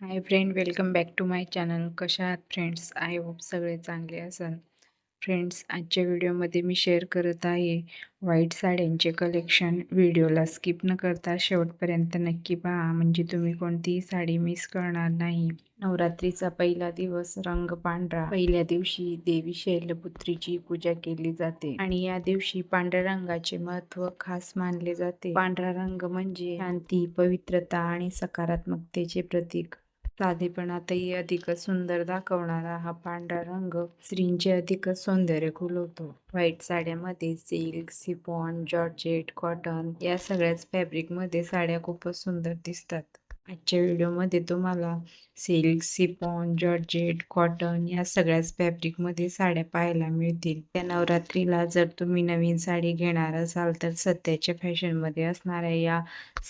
Hi friend welcome back to my channel कशा आहात friends I hope सगळे चांगले असाल फ्रेंड्स आजच्या व्हिडिओमध्ये मी शेअर करत आहे व्हाईट साड्यांचे कलेक्शन व्हिडिओला स्किप न करता शेवटपर्यंत नक्की पहा. म्हणजे तुम्ही कोणतीही साडी मिस करणार नाही. नवरात्रीचा पहिला दिवस रंग पांढरा. पहिल्या दिवशी देवी शैलपुत्रीची पूजा केली जाते. आणि या दिवशी पांढऱ्या रंगाचे महत्त्व खास मानले जाते. पांढरा रंग म्हणजे शांती पवित्रता आणि सकारात्मकतेचे प्रतीक. साधेपणातही अधिकच सुंदर दाखवणारा हा पांढरा रंग स्त्रींचे अधिकच सौंदर्य खुलवतो. व्हाईट साड्यामध्ये सिल्क सिपॉन जॉर्जेट कॉटन या सगळ्याच फॅब्रिकमध्ये साड्या खूपच सुंदर दिसतात. आजच्या व्हिडिओमध्ये तुम्हाला सिल्क सिपॉन जॉर्जेट कॉटन या सगळ्याच फॅब्रिकमध्ये साड्या पाहायला मिळतील. त्या नवरात्रीला जर तुम्ही नवीन साडी घेणार असाल तर सध्याच्या फॅशनमध्ये असणाऱ्या या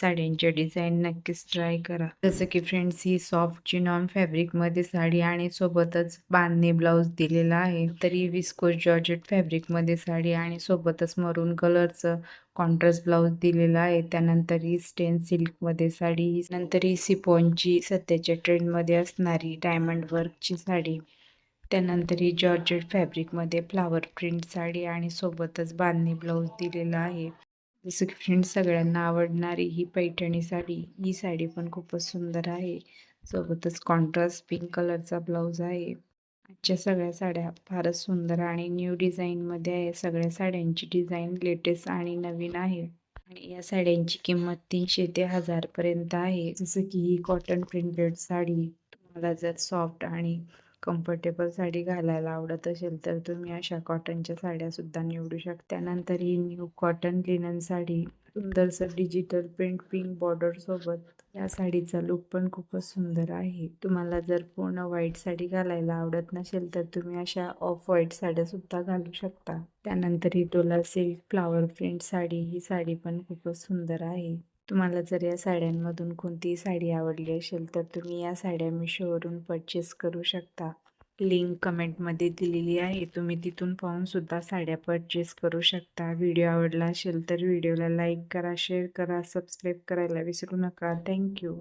साड्यांचे डिझाईन नक्कीच ट्राय करा. जसं की फ्रेंड्स ही सॉफ्टची नॉन फॅब्रिकमध्ये साडी आणि सोबतच बांधणी ब्लाऊज दिलेला आहे. तरी विस्कोस जॉर्जेट फॅब्रिकमध्ये साडी आणि सोबतच मरून कलरचं कॉन्ट्रास्ट ब्लाऊज दिलेला आहे. त्यानंतर ही स्टेन सिल्कमध्ये साडी नंतर ही सिपॉनची सध्याच्या ट्रेंडमध्ये असणारी डायमंड वर्कची साडी त्यानंतर ही जॉर्जेट फॅब्रिकमध्ये फ्लावर प्रिंट साडी आणि सोबतच बांधणी ब्लाऊज दिलेला आहे. जसं की फ्रेंड सगळ्यांना आवडणारी ही पैठणी साडी ही साडी पण खूपच सुंदर आहे. सोबतच कॉन्ट्रास्ट पिंक कलरचा ब्लाऊज आहे. आजच्या सगळ्या साड्या फारच सुंदर आणि न्यू डिझाईनमध्ये आहे. सगळ्या साड्यांची डिझाईन लेटेस्ट आणि नवीन आहे. आणि या साड्यांची किंमत तीनशे ते हजारपर्यंत आहे. जसं की ही कॉटन प्रिंटेड साडी तुम्हाला जर सॉफ्ट आणि कम्फर्टेबल साडी घालायला आवडत असेल तर तुम्ही अशा कॉटनच्या साड्यासुद्धा निवडू शकता. त्यानंतर ही न्यू कॉटन लिनन साडी सुंदरसं डिजिटल प्रिंट पिंक बॉर्डर सोबत या साडीचा लुक पण खूपच सुंदर आहे. तुम्हाला जर पूर्ण व्हाईट साडी घालायला आवडत नसेल तर तुम्ही अशा ऑफ व्हाईट साड्या सुद्धा घालू शकता. त्यानंतर ही टोला सिल्क फ्लावर प्रिंट साडी ही साडी पण खूपच सुंदर आहे. तुम्हाला जर या साड्यांमधून कोणतीही साडी आवडली असेल तर तुम्ही या साड्या मिशोवरून परचेस करू शकता. लिंक कमेंटमध्ये दिलेली आहे. तुम्ही तिथून पाहून सुद्धा साड्या परचेस करू शकता. व्हिडिओ आवडला असेल तर व्हिडिओला लाईक करा शेअर करा सबस्क्राईब करायला विसरू नका. थँक्यू